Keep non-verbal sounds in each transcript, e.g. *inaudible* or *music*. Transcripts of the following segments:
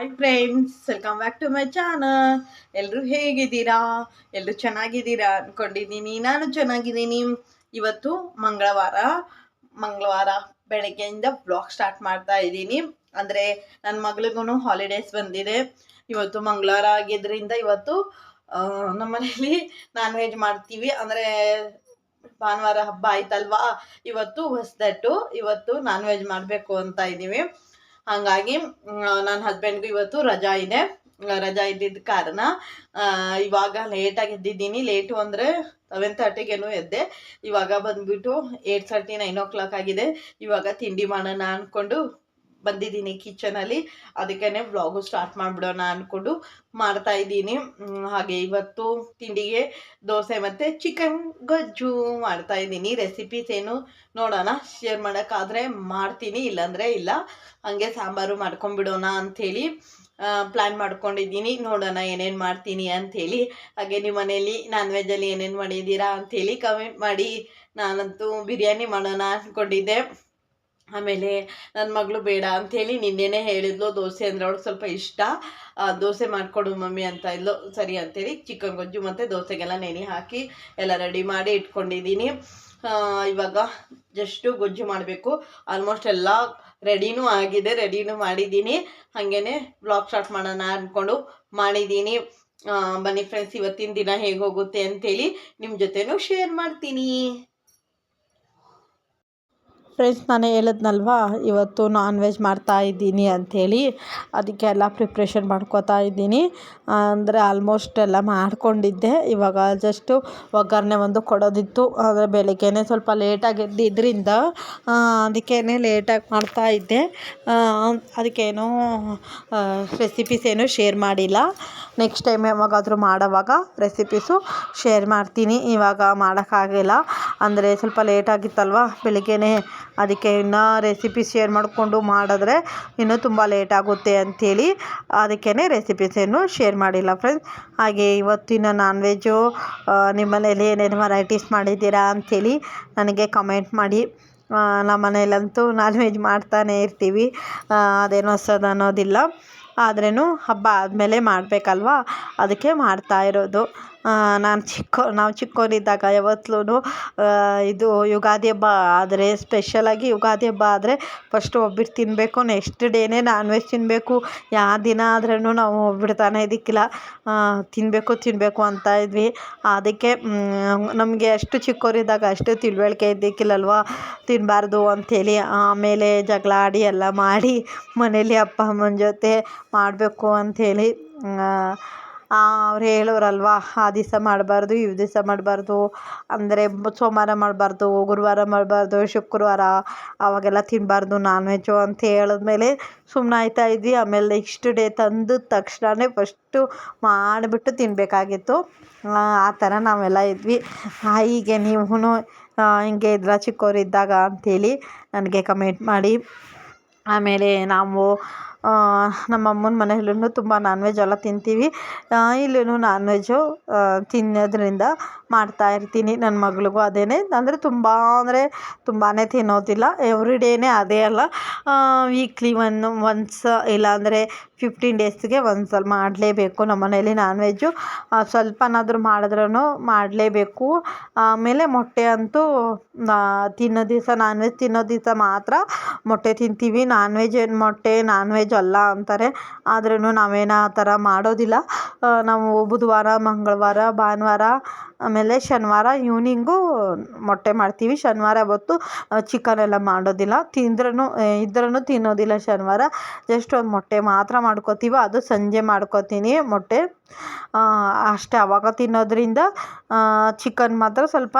Hi friends welcome back to my channel ಎಲ್ಲರೂ ಹೇಗಿದ್ದೀರಾ? ಎಲ್ಲರೂ ಚೆನ್ನಾಗಿದ್ದೀರಾ ಅಂದ್ಕೊಂಡಿದ್ದೀನಿ ನಾನು ಚೆನ್ನಾಗಿದ್ದೀನಿ. ಇವತ್ತು ಮಂಗಳವಾರ ಮಂಗಳವಾರ ಬೆಳಗ್ಗೆಯಿಂದ ಬ್ಲಾಗ್ ಸ್ಟಾರ್ಟ್ ಮಾಡ್ತಾ ಇದ್ದೀನಿ. ಅಂದರೆ ನನ್ನ ಮಗಳಿಗೂ ಹಾಲಿಡೇಸ್ ಬಂದಿದೆ. ಇವತ್ತು ಮಂಗಳವಾರ ಆಗಿದ್ದರಿಂದ ಇವತ್ತು ಆ, ನಮ್ಮ ಮನೆಯಲ್ಲಿ ನಾನ್ ವೆಜ್ ಮಾಡ್ತೀವಿ. ಅಂದರೆ ಭಾನುವಾರ ಹಬ್ಬ ಆಯ್ತಲ್ವಾ? ಇವತ್ತು ಹೊಸದಟ್ಟು ಇವತ್ತು ನಾನ್ ವೆಜ್ ಮಾಡಬೇಕು ಅಂತ ಇದ್ದೀವಿ. ಹಾಗಾಗಿ ನನ್ನ ಹಸ್ಬೆಂಡ್ಗೂ ಇವತ್ತು ರಜಾ ಇದೆ. ರಜಾ ಇದ್ದಿದ್ದ ಕಾರಣ ಇವಾಗ ಲೇಟಾಗಿ ಎದ್ದಿದ್ದೀನಿ. ಲೇಟು ಅಂದರೆ ಸೆವೆನ್ ತರ್ಟಿಗೇನು ಎದ್ದೆ. ಇವಾಗ ಬಂದ್ಬಿಟ್ಟು eight thirty nine o'clock ಆಗಿದೆ. ಇವಾಗ ತಿಂಡಿ ಮಾಡೋಣ ಅಂದ್ಕೊಂಡು ಬಂದಿದ್ದೀನಿ ಕಿಚನಲ್ಲಿ ಅದಕ್ಕೇನೆ ವ್ಲಾಗು ಸ್ಟಾರ್ಟ್ ಮಾಡಿಬಿಡೋಣ ಅಂದ್ಕೊಂಡು ಮಾಡ್ತಾ ಇದ್ದೀನಿ. ಹಾಗೆ ಇವತ್ತು ತಿಂಡಿಗೆ ದೋಸೆ ಮತ್ತು ಚಿಕನ್ ಗೊಜ್ಜು ಮಾಡ್ತಾ ಇದ್ದೀನಿ. ರೆಸಿಪೀಸ್ ಏನು ನೋಡೋಣ ಶೇರ್ ಮಾಡೋಕ್ಕಾದರೆ ಮಾಡ್ತೀನಿ, ಇಲ್ಲಾಂದರೆ ಇಲ್ಲ. ಹಾಗೆ ಸಾಂಬಾರು ಮಾಡ್ಕೊಂಬಿಡೋಣ ಅಂಥೇಳಿ ಪ್ಲ್ಯಾನ್ ಮಾಡ್ಕೊಂಡಿದ್ದೀನಿ. ನೋಡೋಣ ಏನೇನು ಮಾಡ್ತೀನಿ ಅಂಥೇಳಿ. ಹಾಗೆ ನಿಮ್ಮ ಮನೇಲಿ ನಾನ್ ವೆಜ್ಜಲ್ಲಿ ಏನೇನು ಮಾಡಿದ್ದೀರಾ ಅಂಥೇಳಿ ಕಮೆಂಟ್ ಮಾಡಿ. ನಾನಂತೂ ಬಿರಿಯಾನಿ ಮಾಡೋಣ ಅಂದ್ಕೊಂಡಿದ್ದೆ ಆಮೇಲೆ ನನ್ನ ಮಗಳು ಬೇಡ ಅಂಥೇಳಿ ನಿನ್ನೆನೇ ಹೇಳಿದ್ಲು, ದೋಸೆ ಅಂದರೆ ಅವಳಿಗೆ ಸ್ವಲ್ಪ ಇಷ್ಟ. ದೋಸೆ ಮಾಡಿಕೊಡು ಮಮ್ಮಿ ಅಂತ ಇದ್ಲು. ಸರಿ ಅಂತೇಳಿ ಚಿಕನ್ ಗೊಜ್ಜು ಮತ್ತು ದೋಸೆಗೆಲ್ಲ ನೆನೆ ಹಾಕಿ ಎಲ್ಲ ರೆಡಿ ಮಾಡಿ ಇಟ್ಕೊಂಡಿದ್ದೀನಿ. ಇವಾಗ ಜಸ್ಟು ಗೊಜ್ಜು ಮಾಡಬೇಕು. ಆಲ್ಮೋಸ್ಟ್ ಎಲ್ಲ ರೆಡಿನೂ ಆಗಿದೆ, ರೆಡಿನೂ ಮಾಡಿದ್ದೀನಿ. ಹಾಗೇ ಬ್ಲಾಗ್ ಸ್ಟಾರ್ಟ್ ಮಾಡೋಣ ಅಂದ್ಕೊಂಡು ಮಾಡಿದ್ದೀನಿ. ಬನ್ನಿ ಫ್ರೆಂಡ್ಸ್ ಇವತ್ತಿನ ದಿನ ಹೇಗೆ ಹೋಗುತ್ತೆ ಅಂತೇಳಿ ನಿಮ್ಮ ಜೊತೆನೂ ಶೇರ್ ಮಾಡ್ತೀನಿ. ಫ್ರೆಂಡ್ಸ್, ನಾನು ಹೇಳಿದ್ನಲ್ವಾ, ಇವತ್ತು ನಾನ್ ವೆಜ್ ಮಾಡ್ತಾ ಇದ್ದೀನಿ ಅಂಥೇಳಿ, ಅದಕ್ಕೆ ಎಲ್ಲ ಪ್ರಿಪ್ರೇಷನ್ ಮಾಡ್ಕೋತಾ ಇದ್ದೀನಿ. ಅಂದರೆ ಆಲ್ಮೋಸ್ಟ್ ಎಲ್ಲ ಮಾಡ್ಕೊಂಡಿದ್ದೆ. ಇವಾಗ ಜಸ್ಟು ಒಗ್ಗರಣೆ ಒಂದು ಕೊಡೋದಿತ್ತು. ಅಂದರೆ ಬೆಳಗ್ಗೆನೇ ಸ್ವಲ್ಪ ಲೇಟಾಗಿ ಎದ್ದಿದ್ದರಿಂದ ಅದಕ್ಕೇ ಲೇಟಾಗಿ ಮಾಡ್ತಾ ಇದ್ದೆ. ಅದಕ್ಕೇನೋ ರೆಸಿಪೀಸ್ ಏನೂ ಶೇರ್ ಮಾಡಿಲ್ಲ. ನೆಕ್ಸ್ಟ್ ಟೈಮ್ ಯಾವಾಗಾದರೂ ಮಾಡೋವಾಗ ರೆಸಿಪೀಸು ಶೇರ್ ಮಾಡ್ತೀನಿ. ಇವಾಗ ಮಾಡೋಕ್ಕಾಗಿಲ್ಲ. ಅಂದರೆ ಸ್ವಲ್ಪ ಲೇಟಾಗಿತ್ತಲ್ವ ಬೆಳಿಗ್ಗೆನೇ ಅದಕ್ಕೆ ಇನ್ನೂ ರೆಸಿಪಿ ಶೇರ್ ಮಾಡಿಕೊಂಡು ಮಾಡಿದ್ರೆ ಇನ್ನೂ ತುಂಬ ಲೇಟ್ ಆಗುತ್ತೆ ಅಂಥೇಳಿ ಅದಕ್ಕೇ ರೆಸಿಪೀಸ್ ಏನು ಶೇರ್ ಮಾಡಿಲ್ಲ ಫ್ರೆಂಡ್ಸ್ ಹಾಗೆ ಇವತ್ತಿನ ನಾನ್ ವೆಜ್ಜು ನಿಮ್ಮ ಮನೇಲಿ ಏನೇನು ವೆರೈಟೀಸ್ ಮಾಡಿದ್ದೀರಾ ಅಂಥೇಳಿ ನನಗೆ ಕಮೆಂಟ್ ಮಾಡಿ. ನಮ್ಮ ಮನೇಲಂತೂ ನಾನ್ ವೆಜ್ ಮಾಡ್ತಾನೆ ಇರ್ತೀವಿ. ಅದೇನೋ ಅದೇನು ಹೊಸದು ಅನ್ನೋದಿಲ್ಲ. ಆದ್ರೂ ಹಬ್ಬ ಆದಮೇಲೆ ಮಾಡಬೇಕಲ್ವಾ? ಅದಕ್ಕೆ ಮಾಡ್ತಾ ಇರೋದು. ನಾನು ಚಿಕ್ಕ, ನಾವು ಚಿಕ್ಕವರಿದ್ದಾಗ ಯಾವತ್ತೂ ಇದು ಯುಗಾದಿ ಹಬ್ಬ ಆದರೆ ಸ್ಪೆಷಲಾಗಿ ಯುಗಾದಿ ಹಬ್ಬ ಆದರೆ ಫಸ್ಟು ಒಬ್ಬಟ್ಟು ತಿನ್ನಬೇಕು ನೆಕ್ಸ್ಟ್ ಡೇನೇ ನಾನ್ ವೆಜ್ ತಿನ್ನಬೇಕು ಯಾವ ದಿನ ಆದ್ರೂ ನಾವು ಬಿಡ್ತಾನೆ ಇದ್ದಿಕ್ಕಿಲ್ಲ. ತಿನ್ನಬೇಕು ತಿನ್ನಬೇಕು ಅಂತ ಇದ್ವಿ. ಅದಕ್ಕೆ ನಮಗೆ ಅಷ್ಟು ಚಿಕ್ಕವರಿದ್ದಾಗ ಅಷ್ಟು ತಿಳುವಳಿಕೆ ಇದ್ದಿಕ್ಕಿಲ್ಲಲ್ವ? ತಿನ್ನಬಾರ್ದು ಅಂಥೇಳಿ ಆಮೇಲೆ ಜಗಳ ಆಡಿ ಎಲ್ಲ ಮಾಡಿ ಮನೇಲಿ ಅಪ್ಪ ಅಮ್ಮನ ಜೊತೆ ಮಾಡಬೇಕು ಅಂಥೇಳಿ ಅವ್ರು ಹೇಳೋರಲ್ವ, ಆ ದಿವಸ ಮಾಡಬಾರ್ದು, ಈ ದಿವಸ ಮಾಡಬಾರ್ದು, ಅಂದರೆ ಸೋಮವಾರ ಮಾಡಬಾರ್ದು, ಗುರುವಾರ ಮಾಡಬಾರ್ದು, ಶುಕ್ರವಾರ, ಅವಾಗೆಲ್ಲ ತಿನ್ನಬಾರ್ದು ನಾನ್ ವೆಜ್ಜು ಅಂತ ಹೇಳಿದ್ಮೇಲೆ ಸುಮ್ಮನೆ ಆಯ್ತಾ ಇದ್ವಿ. ಆಮೇಲೆ ನೆಕ್ಸ್ಟ್ ಡೇ ತಂದು ತಕ್ಷಣವೇ ಫಸ್ಟು ಮಾಡಿಬಿಟ್ಟು ತಿನ್ನಬೇಕಾಗಿತ್ತು ಆ ಥರ ನಾವೆಲ್ಲ ಇದ್ವಿ. ಹೀಗೆ ನೀವು ಹಿಂಗೆ ಇದ್ರ ಚಿಕ್ಕವರಿದ್ದಾಗ ಅಂಥೇಳಿ ನನಗೆ ಕಮೆಂಟ್ ಮಾಡಿ. ಆಮೇಲೆ ನಾವು ನಮ್ಮ ಅಮ್ಮನ ಮನೆಯಲ್ಲೂ ತುಂಬ ನಾನ್ ವೆಜ್ ಎಲ್ಲ ತಿಂತೀವಿ. ಇಲ್ಲೂ ನಾನ್ ವೆಜ್ಜು ತಿನ್ನೋದ್ರಿಂದ ಮಾಡ್ತಾ ಇರ್ತೀನಿ ನನ್ನ ಮಗಳಿಗೂ ಅದೇನೆ. ಅಂದರೆ ತುಂಬ ಅಂದರೆ ತುಂಬಾ ತಿನ್ನೋದಿಲ್ಲ. ಎವ್ರಿ ಡೇನೇ ಅದೇ ಅಲ್ಲ. ವೀಕ್ಲಿ ಒನ್ ಒನ್ಸ್ ಇಲ್ಲಾಂದರೆ ಫಿಫ್ಟೀನ್ ಡೇಸ್ಗೆ ಒಂದು ಸಲ ಮಾಡಲೇಬೇಕು ನಮ್ಮ ಮನೇಲಿ ನಾನ್ ವೆಜ್ಜು ಸ್ವಲ್ಪನಾದರೂ ಮಾಡಿದ್ರೂ ಮಾಡಲೇಬೇಕು. ಆಮೇಲೆ ಮೊಟ್ಟೆ ಅಂತೂ ತಿನ್ನೋ ದಿವಸ ನಾನ್ ವೆಜ್ ತಿನ್ನೋ ದಿವಸ ಮಾತ್ರ ಮೊಟ್ಟೆ ತಿಂತೀವಿ. ನಾನ್ ವೆಜ್ ಏನು ಮೊಟ್ಟೆ ನಾನ್ ವೆಜ್ ಅಲ್ಲ ಅಂತಾರೆ. ಆದ್ರೂ ನಾವೇನು ಆ ಥರ ಮಾಡೋದಿಲ್ಲ. ನಾವು ಬುಧವಾರ, ಮಂಗಳವಾರ, ಭಾನುವಾರ ಆಮೇಲೆ ಶನಿವಾರ ಈವ್ನಿಂಗು ಮೊಟ್ಟೆ ಮಾಡ್ತೀವಿ. ಶನಿವಾರ ಅವತ್ತು ಚಿಕನ್ ಎಲ್ಲ ಮಾಡೋದಿಲ್ಲ. ತಿಂದ್ರೂ ಇದ್ರೂ ತಿನ್ನೋದಿಲ್ಲ ಶನಿವಾರ. ಜಸ್ಟ್ ಒಂದು ಮೊಟ್ಟೆ ಮಾತ್ರ ಮಾಡ್ಕೋತೀವಿ. ಅದು ಸಂಜೆ ಮಾಡ್ಕೋತೀನಿ ಮೊಟ್ಟೆ. ಅಷ್ಟೇ ಅವಾಗ ತಿನ್ನೋದ್ರಿಂದ ಚಿಕನ್ ಮಾತ್ರ ಸ್ವಲ್ಪ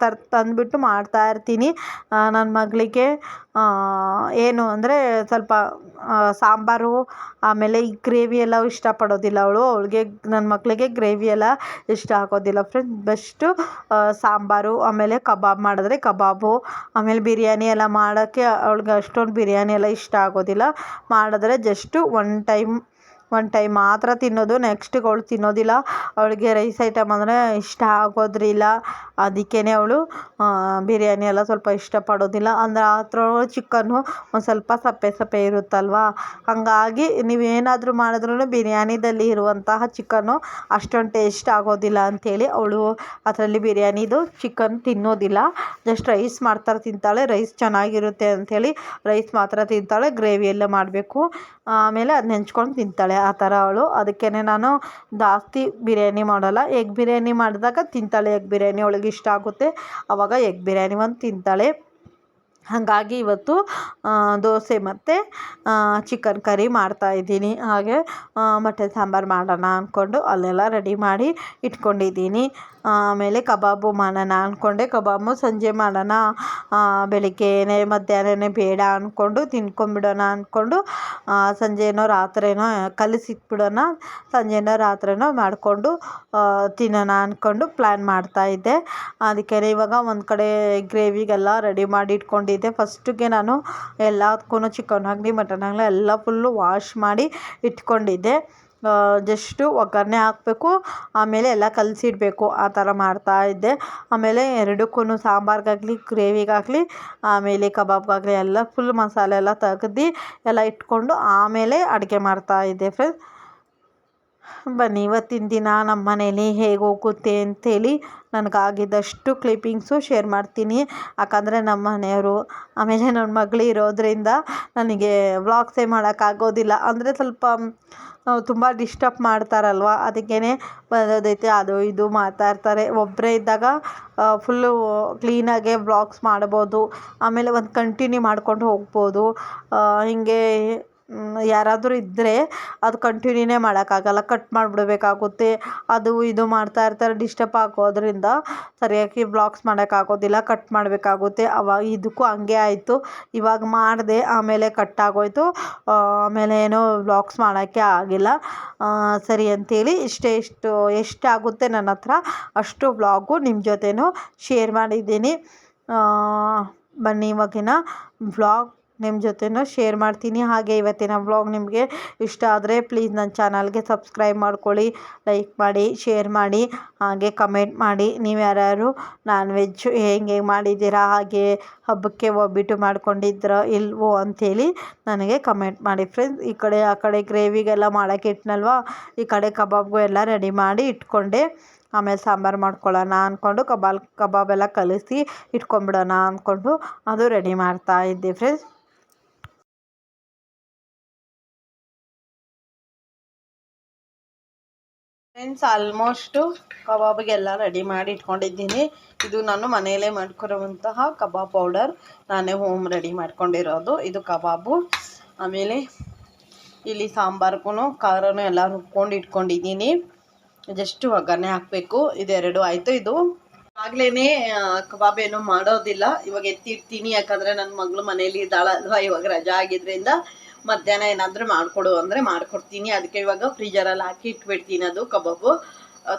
ತರ್, ತಂದುಬಿಟ್ಟು ಮಾಡ್ತಾ ಇರ್ತೀನಿ. ನನ್ನ ಮಗಳಿಗೆ ಏನು ಅಂದರೆ ಸ್ವಲ್ಪ ಸಾಂಬಾರು, ಆಮೇಲೆ ಈ ಗ್ರೇವಿ ಎಲ್ಲ ಇಷ್ಟಪಡೋದಿಲ್ಲ ಅವಳು. ಅವಳಿಗೆ ನನ್ನ ಮಕ್ಕಳಿಗೆ ಗ್ರೇವಿ ಎಲ್ಲ ಇಷ್ಟ ಆಗೋದಿಲ್ಲ ಫ್ರೆಂಡ್ ಬೆಸ್ಟು ಸಾಂಬಾರು, ಆಮೇಲೆ ಕಬಾಬ್ ಮಾಡಿದ್ರೆ ಕಬಾಬು, ಆಮೇಲೆ ಬಿರಿಯಾನಿ ಎಲ್ಲ ಮಾಡೋಕ್ಕೆ ಅವಳಿಗೆ ಅಷ್ಟೊಂದು ಬಿರಿಯಾನಿ ಎಲ್ಲ ಇಷ್ಟ ಆಗೋದಿಲ್ಲ. ಮಾಡಿದ್ರೆ just one time one time ಮಾತ್ರ ತಿನ್ನೋದು ನೆಕ್ಸ್ಟ್ ಅವಳು ತಿನ್ನೋದಿಲ್ಲ. ಅವಳಿಗೆ ರೈಸ್ ಐಟಮ್ ಅಂದರೆ ಇಷ್ಟ ಆಗೋದ್ರಿಲ್ಲ. ಅದಕ್ಕೇ ಅವಳು ಬಿರಿಯಾನಿ ಎಲ್ಲ ಸ್ವಲ್ಪ ಇಷ್ಟಪಡೋದಿಲ್ಲ ಅಂದರೆ ಆ ಥರ ಚಿಕನ್ನು ಒಂದು ಸ್ವಲ್ಪ ಸಪ್ಪೆ ಸಪ್ಪೆ ಇರುತ್ತಲ್ವ? ಹಾಗಾಗಿ ನೀವೇನಾದರೂ ಮಾಡಿದ್ರೂ ಬಿರಿಯಾನಿದಲ್ಲಿ ಇರುವಂತಹ ಚಿಕನ್ನು ಅಷ್ಟೊಂದು ಟೇಸ್ಟ್ ಆಗೋದಿಲ್ಲ ಅಂಥೇಳಿ ಅವಳು ಅದರಲ್ಲಿ ಬಿರಿಯಾನಿದು ಚಿಕನ್ ತಿನ್ನೋದಿಲ್ಲ. ಜಸ್ಟ್ ರೈಸ್ ಮಾಡ್ತಾರೆ ತಿಂತಾಳೆ ರೈಸ್ ಚೆನ್ನಾಗಿರುತ್ತೆ ಅಂಥೇಳಿ ರೈಸ್ ಮಾತ್ರ ತಿಂತಾಳೆ ಗ್ರೇವಿ ಎಲ್ಲ ಮಾಡಬೇಕು. ಆಮೇಲೆ ಅದು ನೆಂಚ್ಕೊಂಡು ತಿಂತಾಳೆ. ಆ ಥರ ಅವಳು. ಅದಕ್ಕೇ ನಾನು ಜಾಸ್ತಿ ಬಿರಿಯಾನಿ ಮಾಡೋಲ್ಲ. ಎಗ್ ಬಿರಿಯಾನಿ ಮಾಡಿದಾಗ ತಿಂತಾಳೆ. ಎಗ್ ಬಿರಿಯಾನಿ ಅವಳಿಗೆ ಇಷ್ಟ ಆಗುತ್ತೆ. ಆವಾಗ ಎಗ್ ಬಿರಿಯಾನಿ ಒಂದು ತಿಂತಾಳೆ. ಹಾಗಾಗಿ ಇವತ್ತು ದೋಸೆ ಮತ್ತು ಚಿಕನ್ ಕರಿ ಮಾಡ್ತಾಯಿದ್ದೀನಿ ಹಾಗೆ ಮಟನ್ ಸಾಂಬಾರು ಮಾಡೋಣ ಅಂದ್ಕೊಂಡು ಅಲ್ಲೆಲ್ಲ ರೆಡಿ ಮಾಡಿ ಇಟ್ಕೊಂಡಿದ್ದೀನಿ. ಆಮೇಲೆ ಕಬಾಬು ಮಾಡೋಣ ಅಂದ್ಕೊಂಡೆ ಕಬಾಬು ಸಂಜೆ ಮಾಡೋಣ ಬೆಳಿಗ್ಗೆನೇ, ಮಧ್ಯಾಹ್ನನೇ ಬೇಡ ಅಂದ್ಕೊಂಡು ತಿನ್ಕೊಂಬಿಡೋಣ ಅಂದ್ಕೊಂಡು ಸಂಜೆನೋ ರಾತ್ರಿನೋ ಕಲಿಸಿಟ್ಬಿಡೋಣ, ಸಂಜೆನೋ ರಾತ್ರಿನೋ ಮಾಡಿಕೊಂಡು ತಿನ್ನೋಣ ಅಂದ್ಕೊಂಡು ಪ್ಲ್ಯಾನ್ ಮಾಡ್ತಾಯಿದ್ದೆ ಅದಕ್ಕೆ ಇವಾಗ ಒಂದು ಕಡೆ ಗ್ರೇವಿಗೆಲ್ಲ ರೆಡಿ ಮಾಡಿ ಇಟ್ಕೊಂಡಿದ್ದೆ ಫಸ್ಟಿಗೆ ನಾನು ಎಲ್ಲದಕ್ಕೂ ಚಿಕನ್ ಆಗಲಿ ಮಟನ್ ಆಗಲಿ ಎಲ್ಲ ಫುಲ್ಲು ವಾಶ್ ಮಾಡಿ ಇಟ್ಕೊಂಡಿದ್ದೆ. ಜಸ್ಟು ಒಗ್ಗರಣೆ ಹಾಕಬೇಕು, ಆಮೇಲೆ ಎಲ್ಲ ಕಲಸಿಡಬೇಕು, ಆ ಥರ ಮಾಡ್ತಾಯಿದ್ದೆ ಆಮೇಲೆ ಎರಡಕ್ಕೂ ಸಾಂಬಾರಿಗಾಗಲಿ ಗ್ರೇವಿಗಾಗಲಿ ಆಮೇಲೆ ಕಬಾಬ್ಗಾಗಲಿ ಎಲ್ಲ ಫುಲ್ ಮಸಾಲೆ ಎಲ್ಲ ತೆಗ್ದು ಎಲ್ಲ ಇಟ್ಕೊಂಡು ಆಮೇಲೆ ಅಡುಗೆ ಮಾಡ್ತಾಯಿದ್ದೆ ಫ್ರೆಂಡ್ಸ್ ಬನ್ನಿ, ಇವತ್ತಿನ ದಿನ ನಮ್ಮ ಮನೇಲಿ ಹೇಗೆ ಹೋಗುತ್ತೆ ಅಂಥೇಳಿ ನನಗಾಗಿದ್ದಷ್ಟು ಕ್ಲಿಪ್ಪಿಂಗ್ಸು ಶೇರ್ ಮಾಡ್ತೀನಿ. ಯಾಕಂದರೆ ನಮ್ಮ ಮನೆಯವರು, ಆಮೇಲೆ ನನ್ನ ಮಗಳು ಇರೋದರಿಂದ ನನಗೆ ವ್ಲಾಗ್ಸೇ ಮಾಡೋಕ್ಕಾಗೋದಿಲ್ಲ. ಅಂದರೆ ಸ್ವಲ್ಪ ತುಂಬ ಡಿಸ್ಟರ್ಬ್ ಮಾಡ್ತಾರಲ್ವ? ಅದಕ್ಕೇ ಬರೋದೈತೆ ಅದು ಇದು ಮಾತಾಡ್ತಾರೆ. ಒಬ್ಬರೇ ಇದ್ದಾಗ ಫುಲ್ಲು ಕ್ಲೀನಾಗೆ ವ್ಲಾಗ್ಸ್ ಮಾಡ್ಬೋದು. ಆಮೇಲೆ ಒಂದು ಕಂಟಿನ್ಯೂ ಮಾಡ್ಕೊಂಡು ಹೋಗ್ಬೋದು. ಹೀಗೆ ಯಾರಾದರೂ ಇದ್ದರೆ ಅದು ಕಂಟಿನ್ಯೂನೇ ಮಾಡೋಕ್ಕಾಗಲ್ಲ. ಕಟ್ ಮಾಡಿಬಿಡ್ಬೇಕಾಗುತ್ತೆ. ಅದು ಇದು ಮಾಡ್ತಾ ಇರ್ತಾರೆ. ಡಿಸ್ಟರ್ಬ್ ಆಗೋದ್ರಿಂದ ಸರಿಯಾಗಿ ಬ್ಲಾಕ್ಸ್ ಮಾಡೋಕ್ಕಾಗೋದಿಲ್ಲ. ಕಟ್ ಮಾಡಬೇಕಾಗುತ್ತೆ. ಅವಾಗ ಇದಕ್ಕೂ ಹಂಗೆ ಆಯಿತು. ಇವಾಗ ಮಾಡಿದೆ, ಆಮೇಲೆ ಕಟ್ ಆಗೋಯ್ತು. ಆಮೇಲೆ ಏನು ಬ್ಲಾಕ್ಸ್ ಮಾಡೋಕ್ಕೆ ಆಗಿಲ್ಲ. ಸರಿ ಅಂತೇಳಿ ಇಷ್ಟೇ, ಇಷ್ಟು, ಎಷ್ಟಾಗುತ್ತೆ ನನ್ನ ಹತ್ರ ಅಷ್ಟು ಬ್ಲಾಗು ನಿಮ್ಮ ಜೊತೆನೂ ಶೇರ್ ಮಾಡಿದ್ದೀನಿ. ಬನ್ನಿ ಇವಾಗಿನ ವ್ಲಾಗ್ ನಿಮ್ಮ ಜೊತೆನೂ ಶೇರ್ ಮಾಡ್ತೀನಿ. ಹಾಗೆ ಇವತ್ತಿನ ವ್ಲಾಗ್ ನಿಮಗೆ ಇಷ್ಟ ಆದರೆ ಪ್ಲೀಸ್ ನನ್ನ ಚಾನಲ್ಗೆ ಸಬ್ಸ್ಕ್ರೈಬ್ ಮಾಡ್ಕೊಳ್ಳಿ ಲೈಕ್ ಮಾಡಿ ಶೇರ್ ಮಾಡಿ, ಹಾಗೆ ಕಮೆಂಟ್ ಮಾಡಿ. ನೀವು ಯಾರ್ಯಾರು ನಾನ್ ವೆಜ್ ಹೇಗೆ ಮಾಡಿದ್ದೀರಾ, ಹಾಗೆ ಹಬ್ಬಕ್ಕೆ ಒಬ್ಬಿಟ್ಟು ಮಾಡ್ಕೊಂಡಿದ್ರೋ, ಇಲ್ವೋ ಅಂಥೇಳಿ ನನಗೆ ಕಮೆಂಟ್ ಮಾಡಿ. ಫ್ರೆಂಡ್ಸ್ ಈ ಕಡೆ, ಆ ಕಡೆ ಗ್ರೇವಿಗೆಲ್ಲ ಮಾಡೋಕ್ಕೆ ಇಟ್ನಲ್ವ? ಈ ಕಡೆ ಕಬಾಬ್ಗೂ ಎಲ್ಲ ರೆಡಿ ಮಾಡಿ ಇಟ್ಕೊಂಡೆ. ಆಮೇಲೆ ಸಾಂಬಾರು ಮಾಡ್ಕೊಳ್ಳೋಣ ಅಂದ್ಕೊಂಡು ಕಬಾಲ್ ಕಬಾಬೆಲ್ಲ ಕಲಿಸಿ ಇಟ್ಕೊಂಬಿಡೋಣ ಅಂದ್ಕೊಂಡು ಅದು ರೆಡಿ ಮಾಡ್ತಾ ಇದ್ದೆ. ಫ್ರೆಂಡ್ಸ್ ಫ್ರೆಂಡ್ಸ್ ಆಲ್ಮೋಸ್ಟು ಕಬಾಬಿಗೆಲ್ಲ ರೆಡಿ ಮಾಡಿ ಇಟ್ಕೊಂಡಿದ್ದೀನಿ. ಇದು ನಾನು ಮನೆಯಲ್ಲೇ ಮಾಡ್ಕೊರೋವಂತಹ ಕಬಾಬ್ ಪೌಡರ್ ನಾನೇ ಹೋಮ್ ರೆಡಿ ಮಾಡ್ಕೊಂಡಿರೋದು. ಇದು ಕಬಾಬು. ಆಮೇಲೆ ಇಲ್ಲಿ ಸಾಂಬಾರ್ಗೂ ಖಾರನೂ ಎಲ್ಲ ರುಬ್ಕೊಂಡು ಇಟ್ಕೊಂಡಿದ್ದೀನಿ. ಜಸ್ಟ್ ಒಗ್ಗರಣೆ ಹಾಕಬೇಕು. ಇದೆರಡು ಆಯಿತು ಇದು. ಆಗ್ಲೇ ಕಬಾಬ್ ಏನು ಮಾಡೋದಿಲ್ಲ. ಇವಾಗ ಎತ್ತಿರ್ತೀನಿ. ಯಾಕಂದರೆ ನನ್ನ ಮಗಳು ಮನೇಲಿ ಇದ್ದಾಳಲ್ವ? ಇವಾಗ ರಜಾ ಆಗಿದ್ದರಿಂದ ಮಧ್ಯಾಹ್ನ ಏನಾದರೂ ಮಾಡಿಕೊಡು ಅಂದರೆ ಮಾಡ್ಕೊಡ್ತೀನಿ. ಅದಕ್ಕೆ ಇವಾಗ ಫ್ರೀಜರಲ್ಲಿ ಹಾಕಿ ಇಟ್ಬಿಡ್ತೀನಿ ಅದು ಕಬಾಬು.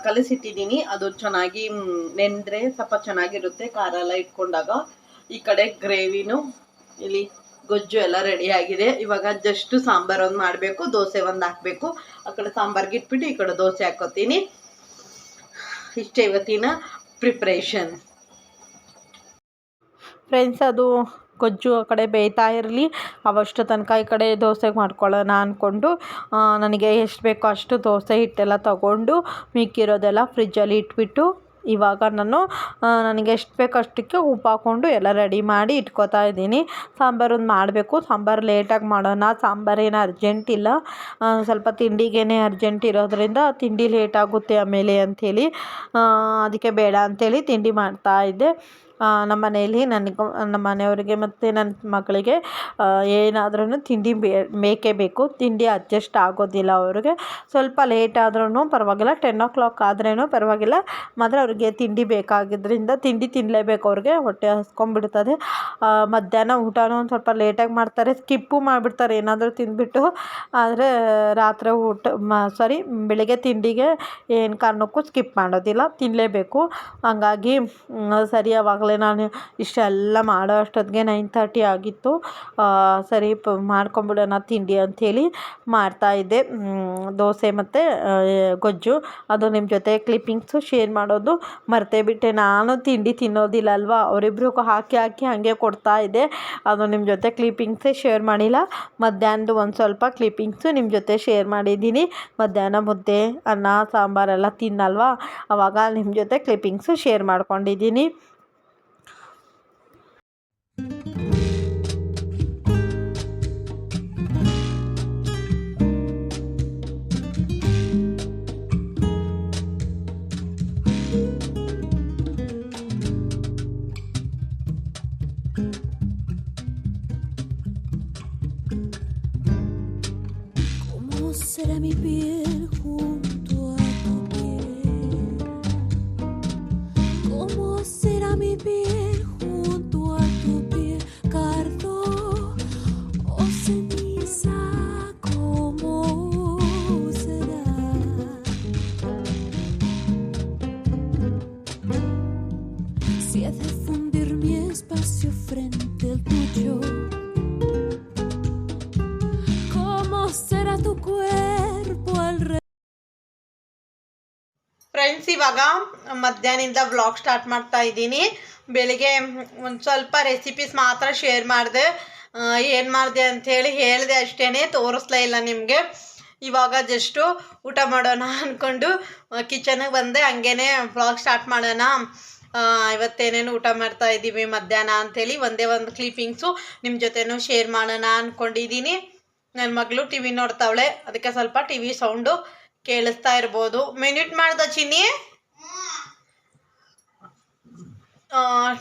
ಕಲಸಿಟ್ಟಿದ್ದೀನಿ ಅದು ಚೆನ್ನಾಗಿ ನೆಂದ್ರೆ ಸ್ವಲ್ಪ ಚೆನ್ನಾಗಿರುತ್ತೆ. ಖಾರ ಎಲ್ಲ ಇಟ್ಕೊಂಡಾಗ ಈ ಕಡೆ ಗ್ರೇವಿನು ಇಲ್ಲಿ ಗೊಜ್ಜು ಎಲ್ಲ ರೆಡಿ ಆಗಿದೆ. ಇವಾಗ ಜಸ್ಟ್ ಸಾಂಬಾರು ಒಂದು ಮಾಡಬೇಕು, ದೋಸೆ ಒಂದು ಹಾಕಬೇಕು. ಆ ಕಡೆ ಸಾಂಬಾರ್ಗೆ ಇಟ್ಬಿಟ್ಟು ಈ ಕಡೆ ದೋಸೆ ಹಾಕೋತೀನಿ ಇಷ್ಟೇ ಇವತ್ತಿನ ಪ್ರಿಪ್ರೇಷನ್ ಫ್ರೆಂಡ್ಸ್ ಅದು ಗೊಜ್ಜು ಆ ಕಡೆ ಬೇಯ್ತಾ ಇರಲಿ, ಅವಷ್ಟು ತನಕ ಈ ಕಡೆ ದೋಸೆಗೆ ಮಾಡ್ಕೊಳ್ಳೋಣ ಅಂದ್ಕೊಂಡು ನನಗೆ ಎಷ್ಟು ಬೇಕೋ ಅಷ್ಟು ದೋಸೆ ಹಿಟ್ಟೆಲ್ಲ ತಗೊಂಡು ಮಿಕ್ಕಿರೋದೆಲ್ಲ ಫ್ರಿಜ್ಜಲ್ಲಿ ಇಟ್ಬಿಟ್ಟು ಇವಾಗ ನಾನು ನನಗೆ ಎಷ್ಟು ಬೇಕೋ ಅಷ್ಟಕ್ಕೆ ಉಪ್ಪು ಹಾಕ್ಕೊಂಡು ಎಲ್ಲ ರೆಡಿ ಮಾಡಿ ಇಟ್ಕೋತಾ ಇದ್ದೀನಿ. ಸಾಂಬಾರೊಂದು ಮಾಡಬೇಕು, ಸಾಂಬಾರು ಲೇಟಾಗಿ ಮಾಡೋಣ ಸಾಂಬಾರೇನು ಅರ್ಜೆಂಟ್ ಇಲ್ಲ ಸ್ವಲ್ಪ ತಿಂಡಿಗೇನೆ ಅರ್ಜೆಂಟ್ ಇರೋದರಿಂದ ತಿಂಡಿ ಲೇಟಾಗುತ್ತೆ ಆಮೇಲೆ ಅಂಥೇಳಿ ಅದಕ್ಕೆ ಬೇಡ ಅಂಥೇಳಿ ತಿಂಡಿ ಮಾಡ್ತಾಯಿದ್ದೆ ನಮ್ಮ ಮನೆಯಲ್ಲಿ ನನಗೂ ನಮ್ಮ ಮನೆಯವರಿಗೆ ಮತ್ತು ನನ್ನ ಮಗಳಿಗೆ ಏನಾದ್ರೂ ತಿಂಡಿ ಬೇಕೇ ಬೇಕು. ತಿಂಡಿ ಅಡ್ಜಸ್ಟ್ ಆಗೋದಿಲ್ಲ ಅವ್ರಿಗೆ. ಸ್ವಲ್ಪ ಲೇಟ್ ಆದ್ರೂ ಪರವಾಗಿಲ್ಲ ಟೆನ್ ಓ ಕ್ಲಾಕ್ ಆದ್ರೂ ಪರವಾಗಿಲ್ಲ. ಮಾತ್ರ ಅವ್ರಿಗೆ ತಿಂಡಿ ಬೇಕಾಗಿದ್ದರಿಂದ ತಿಂಡಿ ತಿನ್ನಲೇಬೇಕು ಅವ್ರಿಗೆ, ಹೊಟ್ಟೆ ಹಸ್ಕೊಂಬಿಡ್ತದೆ ಮಧ್ಯಾಹ್ನ ಊಟನೂ ಒಂದು ಸ್ವಲ್ಪ ಲೇಟಾಗಿ ಮಾಡ್ತಾರೆ. ಸ್ಕಿಪ್ಪು ಮಾಡಿಬಿಡ್ತಾರೆ, ಏನಾದರೂ ತಿಂದುಬಿಟ್ಟು. ಆದರೆ ರಾತ್ರಿ ಊಟ, ಮ ಸಾರಿ ಬೆಳಗ್ಗೆ ತಿಂಡಿಗೆ ಏನು ಕಾರಣಕ್ಕೂ ಸ್ಕಿಪ್ ಮಾಡೋದಿಲ್ಲ ತಿನ್ನಲೇಬೇಕು ಹಂಗಾಗಿ ಸರಿ ಅವಾಗ ಅವಾಗಲೇ ನಾನು ಇಷ್ಟೆಲ್ಲ ಮಾಡೋ ಅಷ್ಟೊತ್ತಿಗೆ ನೈನ್ ತರ್ಟಿ ಆಗಿತ್ತು. ಸರಿ, ಪ, ಮಾಡ್ಕೊಂಬಿಡೋಣ ತಿಂಡಿ ಅಂಥೇಳಿ ಮಾಡ್ತಾಯಿದ್ದೆ ದೋಸೆ ಮತ್ತು ಗೊಜ್ಜು. ಅದು ನಿಮ್ಮ ಜೊತೆ ಕ್ಲಿಪ್ಪಿಂಗ್ಸು ಶೇರ್ ಮಾಡೋದು ಮರ್ತೇ ಬಿಟ್ಟೆ. ನಾನು ತಿಂಡಿ ತಿನ್ನೋದಿಲ್ಲ ಅಲ್ವಾ? ಅವರಿಬ್ರಿಗೂ ಹಾಕಿ ಹಾಕಿ ಹಾಗೆ ಕೊಡ್ತಾಯಿದ್ದೆ ಅದು ನಿಮ್ಮ ಜೊತೆ ಕ್ಲಿಪ್ಪಿಂಗ್ಸೇ ಶೇರ್ ಮಾಡಿಲ್ಲ. ಮಧ್ಯಾಹ್ನದ ಒಂದು ಸ್ವಲ್ಪ ಕ್ಲಿಪ್ಪಿಂಗ್ಸು ನಿಮ್ಮ ಜೊತೆ ಶೇರ್ ಮಾಡಿದ್ದೀನಿ. ಮಧ್ಯಾಹ್ನ ಮುದ್ದೆ, ಅನ್ನ ಸಾಂಬಾರೆಲ್ಲ ತಿನ್ನಲ್ವಾ? ಆವಾಗ ನಿಮ್ಮ ಜೊತೆ ಕ್ಲಿಪ್ಪಿಂಗ್ಸು ಶೇರ್ ಮಾಡ್ಕೊಂಡಿದ್ದೀನಿ. Será mi piel junto a tu piel? ¿Cómo será mi piel ಇವಾಗ ಮಧ್ಯಾಹ್ನದಿಂದ ವ್ಲಾಗ್ ಸ್ಟಾರ್ಟ್ ಮಾಡ್ತಾ ಇದ್ದೀನಿ. ಬೆಳಿಗ್ಗೆ ಒಂದು ಸ್ವಲ್ಪ ರೆಸಿಪೀಸ್ ಮಾತ್ರ ಶೇರ್ ಮಾಡಿದೆ. ಏನು ಮಾಡಿದೆ ಅಂಥೇಳಿ ಹೇಳಿದೆ ಅಷ್ಟೇ ತೋರಿಸ್ಲೇ ಇಲ್ಲ ನಿಮಗೆ. ಇವಾಗ ಜಸ್ಟು ಊಟ ಮಾಡೋಣ ಅಂದ್ಕೊಂಡು ಕಿಚನಿಗೆ ಬಂದೆ. ಹಂಗೇ ವ್ಲಾಗ್ ಸ್ಟಾರ್ಟ್ ಮಾಡೋಣ. ಇವತ್ತೇನೇನು ಊಟ ಮಾಡ್ತಾ ಇದ್ದೀವಿ ಮಧ್ಯಾಹ್ನ ಅಂಥೇಳಿ ಒಂದೇ ಒಂದು ಕ್ಲಿಪ್ಪಿಂಗ್ಸು ನಿಮ್ಮ ಜೊತೆನೂ ಶೇರ್ ಮಾಡೋಣ ಅಂದ್ಕೊಂಡಿದ್ದೀನಿ ನನ್ನ ಮಗಳು ಟಿ ವಿ ನೋಡ್ತಾವಳೆ, ಅದಕ್ಕೆ ಸ್ವಲ್ಪ ಟಿ ವಿ ಸೌಂಡು ಕೇಳಿಸ್ತಾ ಇರ್ಬೋದು. ಮಿನಿಟ್ ಮಾಡ್ದ ಚಿನ್ನಿ?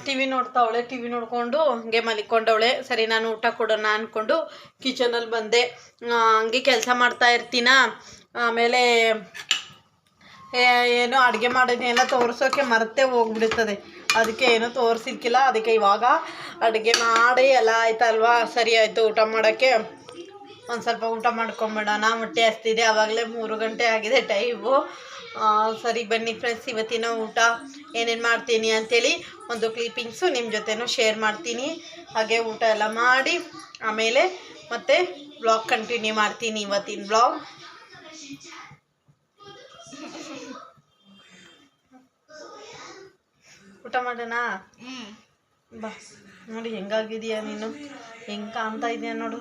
ಟಿ ವಿ ನೋಡ್ತಾವಳೆ ಟಿ ವಿ ನೋಡಿಕೊಂಡು ಹಂಗೆ ಮಲಿಕೊಂಡವಳೆ. ಸರಿ, ನಾನು ಊಟ ಕೊಡೋಣ ಅಂದ್ಕೊಂಡು ಕಿಚನಲ್ಲಿ ಬಂದೆ. ಹಂಗೆ ಕೆಲಸ ಮಾಡ್ತಾ ಇರ್ತೀನ. ಆಮೇಲೆ ಏನು ಏನೋ ಅಡುಗೆ ಮಾಡೋದನ್ನೆಲ್ಲ ತೋರಿಸೋಕೆ ಮರೆತೇ ಹೋಗ್ಬಿಡ್ತದೆ. ಅದಕ್ಕೆ ಏನೂ ತೋರಿಸಿಕ್ಕಿಲ್ಲ ಅದಕ್ಕೆ ಇವಾಗ ಅಡುಗೆ ಮಾಡಿ ಎಲ್ಲ ಆಯ್ತಲ್ವಾ? ಸರಿ ಆಯಿತು ಊಟ ಮಾಡೋಕ್ಕೆ. ಒಂದು ಸ್ವಲ್ಪ ಊಟ ಮಾಡ್ಕೊಂಬಿಡೋಣ ಹೊಟ್ಟೆ ಹಸ್ತಿದೆ. ಆವಾಗಲೇ ಮೂರು ಗಂಟೆ ಆಗಿದೆ ಟೈಮು. ಸರಿ ಬನ್ನಿ ಫ್ರೆಂಡ್ಸ್ ಇವತ್ತಿನ ಊಟ ಏನೇನು ಮಾಡ್ತೀನಿ ಅಂಥೇಳಿ ಒಂದು ಕ್ಲಿಪ್ಪಿಂಗ್ಸು ನಿಮ್ಮ ಜೊತೆನೂ ಶೇರ್ ಮಾಡ್ತೀನಿ. ಹಾಗೆ ಊಟ ಎಲ್ಲ ಮಾಡಿ, ಆಮೇಲೆ ಮತ್ತೆ ಬ್ಲಾಗ್ ಕಂಟಿನ್ಯೂ ಮಾಡ್ತೀನಿ ಇವತ್ತಿನ ಬ್ಲಾಗ್ ಊಟ ಮಾಡೋಣ? ಬಾ. ನೋಡಿ ಹೆಂಗಾಗಿದೆಯಾ ನೀನು? ಹೆಂಗೆ ಕಾಣ್ತಾ ಇದೆಯಾ ನೋಡು.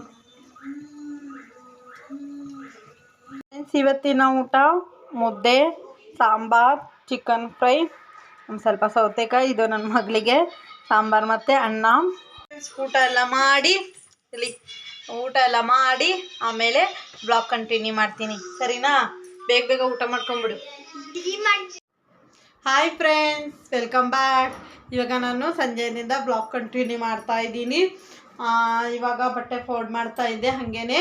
ಇವತ್ತಿನ ಊಟ ಮುದ್ದೆ, ಸಾಂಬಾರ್ ಚಿಕನ್ ಫ್ರೈ ಒಂದು ಸ್ವಲ್ಪ ಸೌತೆಕಾಯಿ, ಇದು ನನ್ನ ಮಗಳಿಗೆ, ಸಾಂಬಾರು ಮತ್ತು ಅನ್ನ. ಊಟ ಎಲ್ಲ ಮಾಡಿ, ಇಲ್ಲಿ ಊಟ ಎಲ್ಲ ಮಾಡಿ, ಆಮೇಲೆ ಬ್ಲಾಗ್ ಕಂಟಿನ್ಯೂ ಮಾಡ್ತೀನಿ. ಸರಿನಾ? ಬೇಗ ಬೇಗ ಊಟ ಮಾಡ್ಕೊಂಬಿಡು ಹಾಯ್ ಫ್ರೆಂಡ್ಸ್ ವೆಲ್ಕಮ್ ಬ್ಯಾಕ್ ಇವಾಗ ನಾನು ಸಂಜೆಯಿಂದ ಬ್ಲಾಗ್ ಕಂಟಿನ್ಯೂ ಮಾಡ್ತಾ ಇದ್ದೀನಿ. ಇವಾಗ ಬಟ್ಟೆ ಫೋಲ್ಡ್ ಮಾಡ್ತಾ ಇದ್ದೆ, ಹಾಗೇನೆ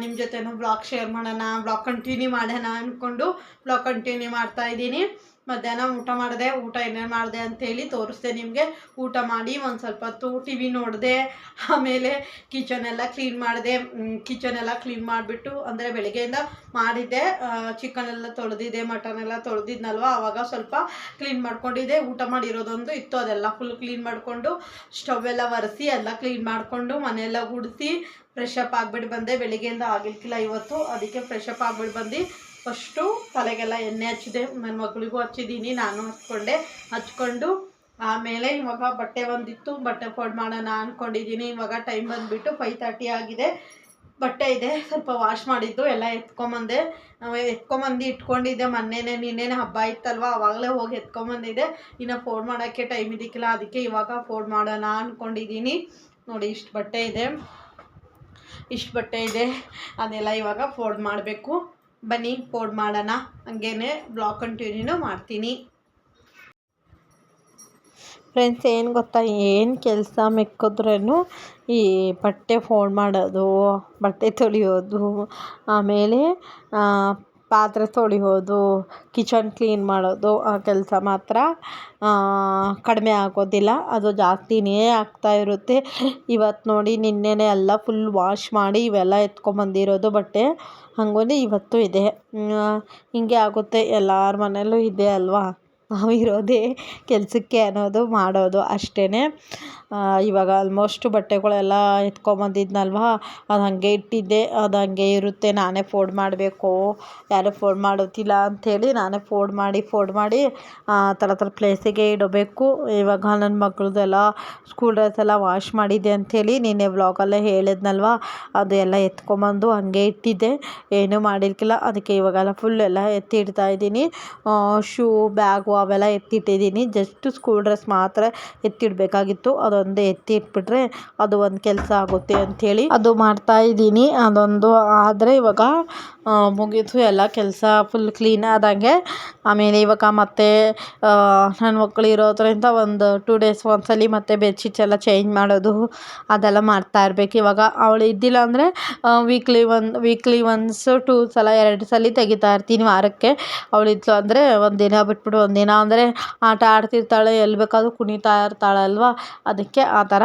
ನಿಮ್ಮ ಜೊತೆನೂ ಬ್ಲಾಗ್ ಶೇರ್ ಮಾಡೋಣ ಬ್ಲಾಗ್ ಕಂಟಿನ್ಯೂ ಮಾಡೋಣ ಅಂದ್ಕೊಂಡು ಬ್ಲಾಗ್ ಕಂಟಿನ್ಯೂ ಮಾಡ್ತಾ ಇದ್ದೀನಿ. ಮಧ್ಯಾಹ್ನ ಊಟ ಮಾಡಿದೆ, ಊಟ ಏನೇನು ಮಾಡಿದೆ ಅಂತೇಳಿ ತೋರಿಸ್ದೆ ನಿಮಗೆ. ಊಟ ಮಾಡಿ ಒಂದು ಸ್ವಲ್ಪ ಹೊತ್ತು ಟಿ ವಿ ನೋಡಿದೆ, ಆಮೇಲೆ ಕಿಚನ್ ಎಲ್ಲ ಕ್ಲೀನ್ ಮಾಡಿದೆ. ಕಿಚನ್ ಎಲ್ಲ ಕ್ಲೀನ್ ಮಾಡಿಬಿಟ್ಟು ಅಂದರೆ ಬೆಳಗ್ಗೆಯಿಂದ ಮಾಡಿದ್ದೆ. ಚಿಕನ್ ಎಲ್ಲ ತೊಳೆದಿದ್ದೆ ಮಟನ್ ಎಲ್ಲ ತೊಳೆದಿದ್ನಲ್ವ ಆವಾಗ ಸ್ವಲ್ಪ ಕ್ಲೀನ್ ಮಾಡ್ಕೊಂಡಿದ್ದೆ. ಊಟ ಮಾಡಿರೋದೊಂದು ಇತ್ತು, ಅದೆಲ್ಲ ಫುಲ್ ಕ್ಲೀನ್ ಮಾಡಿಕೊಂಡು ಸ್ಟವ್ ಎಲ್ಲ ಒರೆಸಿ ಎಲ್ಲ ಕ್ಲೀನ್ ಮಾಡಿಕೊಂಡು ಮನೆಯೆಲ್ಲ ಗುಡಿಸಿ ಫ್ರೆಶ್ ಅಪ್ ಆಗಿಬಿಟ್ಟು ಬಂದೆ. ಬೆಳಗ್ಗೆಯಿಂದ ಆಗಿರ್ಕಿಲ್ಲ ಇವತ್ತು, ಅದಕ್ಕೆ ಫ್ರೆಶ್ ಅಪ್ ಆಗಿಬಿಟ್ಟು ಬಂದು ಫಸ್ಟು ತಲೆಗೆಲ್ಲ ಎಣ್ಣೆ ಹಚ್ಚಿದೆ. ನನ್ನ ಮಗಳಿಗೂ ಹಚ್ಚಿದ್ದೀನಿ ನಾನು ಹಚ್ಕೊಂಡೆ. ಹಚ್ಕೊಂಡು ಆಮೇಲೆ ಇವಾಗ ಬಟ್ಟೆ ಒಂದಿತ್ತು ಬಟ್ಟೆ ಫೋಲ್ಡ್ ಮಾಡೋಣ ಅಂದ್ಕೊಂಡಿದ್ದೀನಿ ಇವಾಗ ಟೈಮ್ ಬಂದುಬಿಟ್ಟು ಫೈವ್ ತರ್ಟಿ ಆಗಿದೆ. ಬಟ್ಟೆ ಇದೆ. ಸ್ವಲ್ಪ ವಾಶ್ ಮಾಡಿದ್ದು, ಎಲ್ಲ ಎತ್ಕೊಂಬಂದೆ. ಎತ್ಕೊಂಬಂದು ಇಟ್ಕೊಂಡಿದ್ದೆ. ಮೊನ್ನೆನೆ, ನಿನ್ನೆನೇ ಹಬ್ಬ ಇತ್ತಲ್ವ? ಅವಾಗಲೇ ಹೋಗಿ ಎತ್ಕೊಂಬಂದಿದ್ದೆ. ಇನ್ನು ಫೋಲ್ಡ್ ಮಾಡೋಕ್ಕೆ ಟೈಮ್ ಇದಕ್ಕಿಲ್ಲ ಅದಕ್ಕೆ ಇವಾಗ ಫೋಲ್ಡ್ ಮಾಡೋಣ ಅಂದ್ಕೊಂಡಿದ್ದೀನಿ ನೋಡಿ, ಇಷ್ಟು ಬಟ್ಟೆ ಇದೆ. ಇಷ್ಟು ಬಟ್ಟೆ ಇದೆ. ಅದೆಲ್ಲ ಇವಾಗ ಫೋಲ್ಡ್ ಮಾಡಬೇಕು. ಬನ್ನಿ ಫೋಲ್ಡ್ ಮಾಡೋಣ. ಹಂಗೇನೆ ಬ್ಲಾಕ್ ಕಂಟಿನ್ಯೂನು ಮಾಡ್ತೀನಿ. ಫ್ರೆಂಡ್ಸ್ ಏನು ಗೊತ್ತಾ? ಏನು ಕೆಲಸ ಮೆಕ್ಕಿದ್ರೂ ಈ ಬಟ್ಟೆ ಫೋಲ್ಡ್ ಮಾಡೋದು, ಬಟ್ಟೆ ತೊಳೆಯೋದು, ಆಮೇಲೆ ಪಾತ್ರೆ ತೊಳೆಯೋದು ಕಿಚನ್ ಕ್ಲೀನ್ ಮಾಡೋದು, ಆ ಕೆಲಸ ಮಾತ್ರ ಕಡಿಮೆ ಆಗೋದಿಲ್ಲ. ಅದು ಜಾಸ್ತಿನೇ ಆಗ್ತಾ ಇರುತ್ತೆ. ಇವತ್ತು ನೋಡಿ ನಿನ್ನೆನೇ ಎಲ್ಲ ಫುಲ್ ವಾಶ್ ಮಾಡಿ ಇವೆಲ್ಲ ಎತ್ಕೊಂಬಂದಿರೋದು ಬಟ್ಟೆ. ಹಂಗೊಂದು ಇವತ್ತು ಇದೆ. ಹೀಗೆ ಆಗುತ್ತೆ. ಎಲ್ಲರ ಮನೆಯಲ್ಲೂ ಇದೆ ಅಲ್ವಾ? ನಾವು ಇರೋದೇ ಕೆಲಸಕ್ಕೆ ಅನ್ನೋದು ಮಾಡೋದು ಅಷ್ಟೇ ಇವಾಗ ಆಲ್ಮೋಸ್ಟ್ ಬಟ್ಟೆಗಳೆಲ್ಲ ಎತ್ಕೊಂಬಂದಿದ್ನಲ್ವ ಅದು ಹಾಗೆ ಇಟ್ಟಿದ್ದೆ, ಅದು ಹಾಗೆ ಇರುತ್ತೆ, ನಾನೇ ಫೋಲ್ಡ್ ಮಾಡಬೇಕು. ಯಾರೂ ಫೋಲ್ಡ್ ಮಾಡುತ್ತಿಲ್ಲ ಅಂಥೇಳಿ ನಾನೇ ಫೋಲ್ಡ್ ಮಾಡಿ ಫೋಲ್ಡ್ ಮಾಡಿ ಥರ ಥರ ಪ್ಲೇಸಿಗೆ ಇಡಬೇಕು. ಇವಾಗ ನನ್ನ ಮಕ್ಕಳದೆಲ್ಲ ಸ್ಕೂಲ್ ಡ್ರೆಸ್ ಎಲ್ಲ ವಾಶ್ ಮಾಡಿದ್ದೆ ಅಂಥೇಳಿ ನಿನ್ನೆ ವ್ಲಾಗಲ್ಲೇ ಹೇಳಿದ್ನಲ್ವ? ಅದು ಎಲ್ಲ ಎತ್ಕೊಂಬಂದು ಹಾಗೆ ಇಟ್ಟಿದ್ದೆ. ಏನೂ ಮಾಡಿರ್ಕಿಲ್ಲ. ಅದಕ್ಕೆ ಇವಾಗೆಲ್ಲ ಫುಲ್ ಎಲ್ಲ ಎತ್ತಿ ಇಡ್ತಾ ಇದ್ದೀನಿ ಶೂ ಬ್ಯಾಗು ಅವೆಲ್ಲ ಎತ್ತಿಟ್ಟಿದ್ದೀನಿ. ಜಸ್ಟ್ ಸ್ಕೂಲ್ ಡ್ರೆಸ್ ಮಾತ್ರ ಎತ್ತಿಡಬೇಕಾಗಿತ್ತು. ಅದೊಂದೇ ಎತ್ತಿ ಇಟ್ಬಿಟ್ರೆ ಅದು ಒಂದು ಕೆಲಸ ಆಗುತ್ತೆ ಅಂಥೇಳಿ ಅದು ಮಾಡ್ತಾ ಇದ್ದೀನಿ ಅದೊಂದು. ಆದರೆ ಇವಾಗ ಮುಗೀತು, ಎಲ್ಲ ಕೆಲಸ ಫುಲ್ ಕ್ಲೀನ್ ಆದಂಗೆ. ಆಮೇಲೆ ಇವಾಗ ಮತ್ತೆ ನನ್ನ ಮಕ್ಕಳು ಇರೋದ್ರಿಂದ ಒಂದು ಟೂ ಡೇಸ್ ಒಂದ್ಸಲ ಮತ್ತೆ ಬೆಡ್ಶೀಟ್ಸ್ ಎಲ್ಲ ಚೇಂಜ್ ಮಾಡೋದು, ಅದೆಲ್ಲ ಮಾಡ್ತಾ ಇರ್ಬೇಕು. ಇವಾಗ ಅವಳು ಇದ್ದಿಲ್ಲ ಅಂದರೆ weekly one weekly once two ಸಲ ಎರಡು ಸಲ ತೆಗಿತಾ ಇರ್ತೀನಿ ವಾರಕ್ಕೆ. ಅವಳು ಇದ್ಲು ಅಂದರೆ ಒಂದಿನ ಬಿಟ್ಬಿಟ್ಟು ಒಂದಿನ ಅಂದರೆ ಆಟ ಆಡ್ತಿರ್ತಾಳೆ, ಎಲ್ಲಿ ಬೇಕಾದ್ರೂ ಕುಣಿತಾ ಇರ್ತಾಳಲ್ವ ಅದಕ್ಕೆ ಆ ಥರ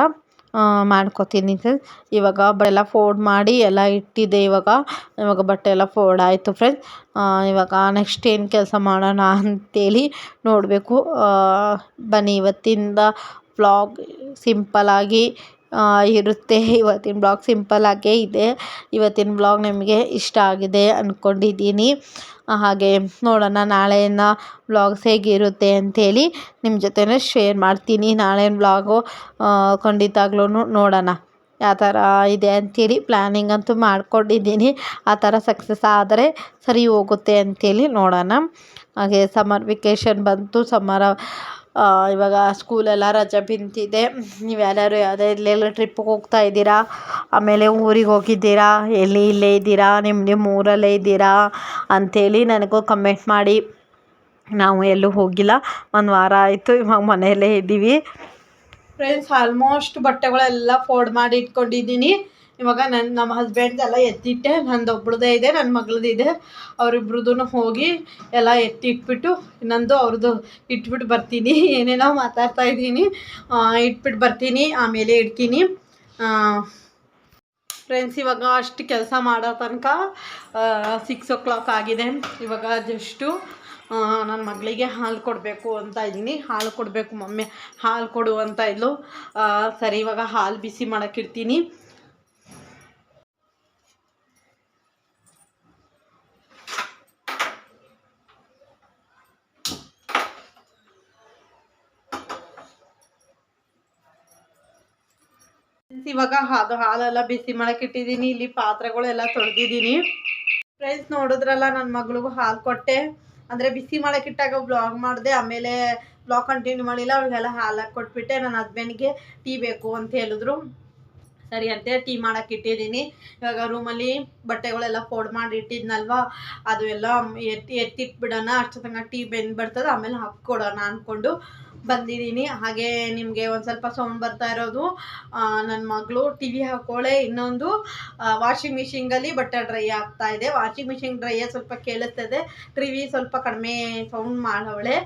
ಮಾಡ್ಕೊತೀನಿ ಫ್ರೆಂಡ್ಸ್ ಇವಾಗ ಎಲ್ಲ ಫೋಲ್ಡ್ ಮಾಡಿ ಎಲ್ಲ ಇಟ್ಟಿದ್ದೆ ಇವಾಗ. ಇವಾಗ ಬಟ್ಟೆ ಎಲ್ಲ ಫೋಲ್ಡ್ ಆಯಿತು ಫ್ರೆಂಡ್ಸ್ ಇವಾಗ ನೆಕ್ಸ್ಟ್ ಏನು ಕೆಲಸ ಮಾಡೋಣ ಅಂತೇಳಿ ನೋಡಬೇಕು. ಬನ್ನಿ, ಇವತ್ತಿಂದ ವ್ಲಾಗ್ ಸಿಂಪಲ್ಲಾಗಿ ಇರುತ್ತೆ. ಇವತ್ತಿನ ಬ್ಲಾಗ್ ಸಿಂಪಲ್ಲಾಗೇ ಇದೆ. ಇವತ್ತಿನ ಬ್ಲಾಗ್ ನಿಮಗೆ ಇಷ್ಟ ಆಗಿದೆ ಅಂದ್ಕೊಂಡಿದ್ದೀನಿ ಹಾಗೆ ನೋಡೋಣ ನಾಳೆಯಿಂದ ಬ್ಲಾಗ್ಸ್ ಹೇಗಿರುತ್ತೆ ಅಂಥೇಳಿ ನಿಮ್ಮ ಜೊತೆನೇ ಶೇರ್ ಮಾಡ್ತೀನಿ. ನಾಳಿನ ವ್ಲಾಗು ಖಂಡಿತಾಗ್ಲೂ ನೋಡೋಣ. ಯಾವ ಥರ ಇದೆ ಅಂಥೇಳಿ ಪ್ಲ್ಯಾನಿಂಗ್ ಅಂತೂ ಮಾಡ್ಕೊಂಡಿದ್ದೀನಿ. ಆ ಥರ ಸಕ್ಸಸ್ ಆದರೆ ಸರಿ ಹೋಗುತ್ತೆ ಅಂಥೇಳಿ ನೋಡೋಣ. ಹಾಗೆ ಸಮ್ಮರ್ ವೆಕೇಷನ್ ಬಂತು. ಸಮ್ಮರ ಇವಾಗ ಸ್ಕೂಲೆಲ್ಲ ರಜೆ ಬಿದ್ದಿದೆ ನೀವು ಯಾರ್ಯಾರು ಯಾವುದೇ ಎಲ್ಲೆಲ್ಲ ಟ್ರಿಪ್ಪಿಗೆ ಹೋಗ್ತಾ ಇದ್ದೀರಾ? ಆಮೇಲೆ ಊರಿಗೆ ಹೋಗಿದ್ದೀರಾ? ಎಲ್ಲಿ ಇಲ್ಲೇ ಇದ್ದೀರಾ? ನಿಮ್ಮ ನಿಮ್ಮ ಊರಲ್ಲೇ ಇದ್ದೀರಾ? ಅಂಥೇಳಿ ನನಗೂ ಕಮೆಂಟ್ ಮಾಡಿ. ನಾವು ಎಲ್ಲೂ ಹೋಗಿಲ್ಲ. ಒಂದು ವಾರ ಆಯಿತು, ಇವಾಗ ಮನೆಯಲ್ಲೇ ಇದ್ದೀವಿ. ಫ್ರೆಂಡ್ಸ್ ಆಲ್ಮೋಸ್ಟ್ ಬಟ್ಟೆಗಳೆಲ್ಲ ಫೋಲ್ಡ್ ಮಾಡಿ ಇಟ್ಕೊಂಡಿದ್ದೀನಿ. ಇವಾಗ ನನ್ನ ನಮ್ಮ ಹಸ್ಬೆಂಡ್ದೆಲ್ಲ ಎತ್ತಿಟ್ಟೆ, ನಂದು ಒಬ್ಳದೇ ಇದೆ ನನ್ನ ಮಗಳದಿದೆ ಅವರಿಬ್ರದ್ದು ಹೋಗಿ ಎಲ್ಲ ಎತ್ತಿಟ್ಬಿಟ್ಟು ಇನ್ನೊಂದು ಅವ್ರದ್ದು ಇಟ್ಬಿಟ್ಟು ಬರ್ತೀನಿ. *laughs* ಏನೇನೋ ಮಾತಾಡ್ತಾ ಇದ್ದೀನಿ. ಇಟ್ಬಿಟ್ಟು ಬರ್ತೀನಿ, ಆಮೇಲೆ ಇಡ್ತೀನಿ. ಫ್ರೆಂಡ್ಸ್ ಇವಾಗ ಅಷ್ಟು ಕೆಲಸ ಮಾಡೋ ತನಕ ಸಿಕ್ಸ್ ಓ ಕ್ಲಾಕ್ ಆಗಿದೆ. ಇವಾಗ ಜಸ್ಟು ನನ್ನ ಮಗಳಿಗೆ ಹಾಲು ಕೊಡಬೇಕು ಅಂತ ಇದ್ದೀನಿ. ಹಾಲು ಕೊಡಬೇಕು ಮಮ್ಮಿ. ಹಾಲು ಕೊಡು ಅಂತ ಇದ್ಲು. ಸರಿ, ಇವಾಗ ಹಾಲು ಬಿಸಿ ಮಾಡೋಕ್ಕಿಡ್ತೀನಿ ಇವಾಗ ಅದು ಹಾಲೆಲ್ಲ ಬಿಸಿ ಮಾಡಕ್ಕೆ ಇಟ್ಟಿದ್ದೀನಿ ಇಲ್ಲಿ ಪಾತ್ರೆಗಳೆಲ್ಲ ತೊಳೆದಿದ್ದೀನಿ. ಫ್ರೆಂಡ್ಸ್ ನೋಡಿದ್ರಲ್ಲ ನನ್ನ ಮಗಳಿಗೂ ಹಾಲು ಕೊಟ್ಟೆ. ಅಂದರೆ ಬಿಸಿ ಮಾಡಕ್ಕೆ ಇಟ್ಟಾಗ ಬ್ಲಾಗ್ ಮಾಡಿದೆ, ಆಮೇಲೆ ಬ್ಲಾಗ್ ಕಂಟಿನ್ಯೂ ಮಾಡಿಲ್ಲ ಅವ್ರಿಗೆಲ್ಲ ಹಾಲು ಕೊಟ್ಬಿಟ್ಟೆ. ನನ್ನ ಹಸ್ಬೆಂಡ್ಗೆ ಟೀ ಬೇಕು ಅಂತ ಹೇಳಿದ್ರು. ಸರಿ ಅಂತೇಳಿ ಟೀ ಮಾಡಕ್ಕೆ ಇಟ್ಟಿದ್ದೀನಿ ಇವಾಗ ರೂಮಲ್ಲಿ ಬಟ್ಟೆಗಳೆಲ್ಲ ಫೋಲ್ಡ್ ಮಾಡಿ ಇಟ್ಟಿದ್ನಲ್ವ, ಅದು ಎಲ್ಲ ಎತ್ತಿ ಎತ್ತಿಟ್ಬಿಡೋಣ ಅಷ್ಟು ತನಕ ಟೀ ಬೆಂದು ಬರ್ತದೆ, ಆಮೇಲೆ ಹಾಕ್ಕೊಡೋಣ ಅಂದ್ಕೊಂಡು ಬಂದಿದ್ದೀನಿ. ಹಾಗೆ ನಿಮಗೆ ಒಂದು ಸ್ವಲ್ಪ ಸೌಂಡ್ ಬರ್ತಾ ಇರೋದು. ನನ್ನ ಮಗಳು ಟಿ ವಿ ಹಾಕೋಳೆ. ಇನ್ನೊಂದು ವಾಷಿಂಗ್ ಮಿಷಿನ್ಗಲ್ಲಿ ಬಟ್ಟೆ ಡ್ರೈ ಆಗ್ತಾ ಇದೆ. ವಾಷಿಂಗ್ ಮಿಷಿನ್ ಡ್ರೈಯೇ ಸ್ವಲ್ಪ ಕೇಳಿಸ್ತದೆ. ಟಿ ವಿ ಸ್ವಲ್ಪ ಕಡಿಮೆ ಸೌಂಡ್ ಮಾಡವಳೆ.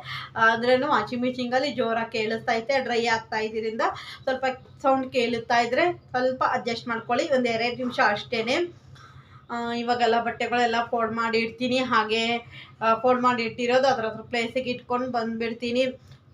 ಆದ್ರೂ ವಾಷಿಂಗ್ ಮಿಷಿನ್ಗಲ್ಲಿ ಜೋರಾಗಿ ಕೇಳಿಸ್ತಾ ಐತೆ ಡ್ರೈ ಆಗ್ತಾ ಇದ್ದರಿಂದ ಸ್ವಲ್ಪ ಸೌಂಡ್ ಕೇಳುತ್ತಾ ಇದ್ದರೆ ಸ್ವಲ್ಪ ಅಡ್ಜಸ್ಟ್ ಮಾಡ್ಕೊಳ್ಳಿ. ಒಂದು ಎರಡು ನಿಮಿಷ ಅಷ್ಟೇ ಇವಾಗೆಲ್ಲ ಬಟ್ಟೆಗಳೆಲ್ಲ ಫೋಲ್ಡ್ ಮಾಡಿ ಇಡ್ತೀನಿ. ಹಾಗೆ ಫೋಲ್ಡ್ ಮಾಡಿ ಇಟ್ಟಿರೋದು ಅದ್ರ ಹತ್ರ ಪ್ಲೇಸಿಗೆ ಇಟ್ಕೊಂಡು ಬಂದುಬಿಡ್ತೀನಿ.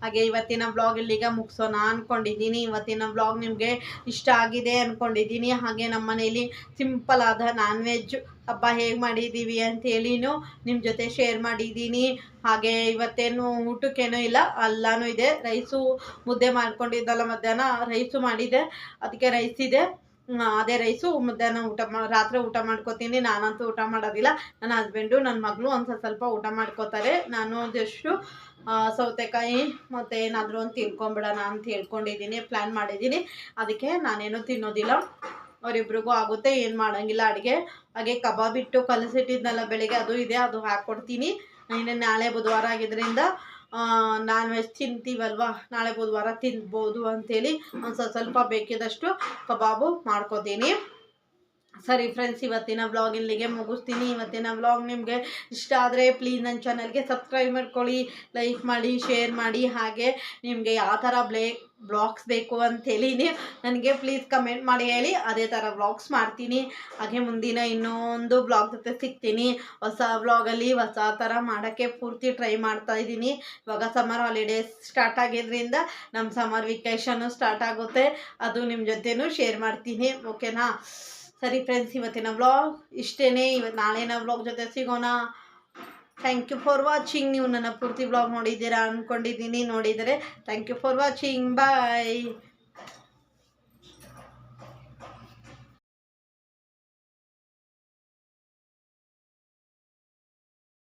ಹಾಗೆ ಇವತ್ತಿನ ಬ್ಲಾಗ್ ಇಲ್ಲಿಗೆ ಮುಗಿಸೋಣ ಅಂದ್ಕೊಂಡಿದ್ದೀನಿ ಇವತ್ತಿನ ಬ್ಲಾಗ್ ನಿಮಗೆ ಇಷ್ಟ ಆಗಿದೆ ಅಂದ್ಕೊಂಡಿದ್ದೀನಿ ಹಾಗೆ ನಮ್ಮ ಮನೇಲಿ ಸಿಂಪಲ್ ಆದ ನಾನ್ ವೆಜ್ ಹಬ್ಬ ಹೇಗೆ ಮಾಡಿದ್ದೀವಿ ಅಂತೇಳಿನೂ ನಿಮ್ಮ ಜೊತೆ ಶೇರ್ ಮಾಡಿದ್ದೀನಿ. ಹಾಗೆ ಇವತ್ತೇನು ಊಟಕ್ಕೇನೂ ಇಲ್ಲ ಎಲ್ಲನೂ ಇದೆ. ರೈಸು ಮುದ್ದೆ ಮಾಡ್ಕೊಂಡಿದ್ದಲ್ಲ ಮಧ್ಯಾಹ್ನ, ರೈಸು ಮಾಡಿದೆ. ಅದಕ್ಕೆ ರೈಸ್ ಇದೆ. ಅದೇ ರೈಸು, ಮಧ್ಯಾಹ್ನ ಊಟ ರಾತ್ರಿ ಊಟ ಮಾಡ್ಕೋತೀನಿ, ನಾನಂತೂ ಊಟ ಮಾಡೋದಿಲ್ಲ. ನನ್ನ ಹಸ್ಬೆಂಡು ನನ್ನ ಮಗಳು ಒಂದು ಸ್ವಲ್ಪ ಊಟ ಮಾಡ್ಕೋತಾರೆ. ನಾನು ಜಸ್ಟು ಸೌತೆಕಾಯಿ ಮತ್ತು ಏನಾದರೂ ಒಂದು ತಿನ್ಕೊಂಬಿಡೋಣ ಅಂತ ಹೇಳ್ಕೊಂಡಿದ್ದೀನಿ ಪ್ಲ್ಯಾನ್ ಮಾಡಿದ್ದೀನಿ. ಅದಕ್ಕೆ ನಾನೇನು ತಿನ್ನೋದಿಲ್ಲ. ಅವರಿಬ್ರಿಗೂ ಆಗುತ್ತೆ, ಏನು ಮಾಡೋಂಗಿಲ್ಲ ಅಡುಗೆ. ಹಾಗೆ ಕಬಾಬ್ ಇಟ್ಟು ಕಲಸಿಟ್ಟಿದ್ನಲ್ಲ ಬೆಳಿಗ್ಗೆ, ಅದು ಇದೆ, ಅದು ಹಾಕ್ಕೊಡ್ತೀನಿ. ಇನ್ನು ನಾಳೆ ಬುಧವಾರ ಆಗಿದ್ದರಿಂದ ನಾನ್ ವೆಜ್ ತಿಂತೀವಲ್ವಾ? ನಾಳೆ ಬುಧವಾರ ತಿನ್ಬೋದು ಅಂತೇಳಿ ಒಂದು ಸ್ವಲ್ಪ ಬೇಕಿದಷ್ಟು ಕಬಾಬು ಮಾಡ್ಕೋತೀನಿ. ಸರಿ ಫ್ರೆಂಡ್ಸ್ ಇವತ್ತಿನ ವ್ಲಾಗ್ ಇಲ್ಲಿಗೆ ಮುಗಿಸ್ತೀನಿ. ಇವತ್ತಿನ ವ್ಲಾಗ್ ನಿಮಗೆ ಇಷ್ಟ ಆದರೆ ಪ್ಲೀಸ್ ನನ್ನ ಚಾನಲ್ಗೆ ಸಬ್ಸ್ಕ್ರೈಬ್ ಮಾಡ್ಕೊಳ್ಳಿ ಲೈಕ್ ಮಾಡಿ ಶೇರ್ ಮಾಡಿ. ಹಾಗೆ ನಿಮಗೆ ಯಾವ ಥರ ಬ್ಲೇ ಬ್ಲಾಗ್ಸ್ ಬೇಕು ಅಂಥೇಳಿ ನನಗೆ ಪ್ಲೀಸ್ ಕಮೆಂಟ್ ಮಾಡಿ ಹೇಳಿ. ಅದೇ ಥರ ವ್ಲಾಗ್ಸ್ ಮಾಡ್ತೀನಿ. ಹಾಗೆ ಮುಂದಿನ ಇನ್ನೊಂದು ಬ್ಲಾಗ್ ಜೊತೆ ಸಿಗ್ತೀನಿ. ಹೊಸ ವ್ಲಾಗಲ್ಲಿ ಹೊಸ ಥರ ಮಾಡೋಕ್ಕೆ ಪೂರ್ತಿ ಟ್ರೈ ಮಾಡ್ತಾ ಇದ್ದೀನಿ. ಇವಾಗ ಸಮ್ಮರ್ ಹಾಲಿಡೇಸ್ ಸ್ಟಾರ್ಟ್ ಆಗಿದ್ರಿಂದ ನಮ್ಮ ಸಮ್ಮರ್ ವೆಕೇಷನು ಸ್ಟಾರ್ಟ್ ಆಗುತ್ತೆ. ಅದು ನಿಮ್ಮ ಜೊತೆನೂ ಶೇರ್ ಮಾಡ್ತೀನಿ. ಓಕೆನಾ ಸರಿ ಫ್ರೆಂಡ್ಸ್ ಇವತ್ತಿನ ವ್ಲಾಗ್ ಇಷ್ಟೇ ಇವತ್ತು ನಾಳೆನ ವ್ಲಾಗ್ ಜೊತೆ ಸಿಗೋಣ. ಥ್ಯಾಂಕ್ ಯು ಫಾರ್ ವಾಚಿಂಗ್ ನೀವು ನನ್ನ ಪೂರ್ತಿ ವ್ಲಾಗ್ ನೋಡಿದ್ದೀರಾ ಅಂದ್ಕೊಂಡಿದ್ದೀನಿ ನೋಡಿದರೆ thank you for watching bye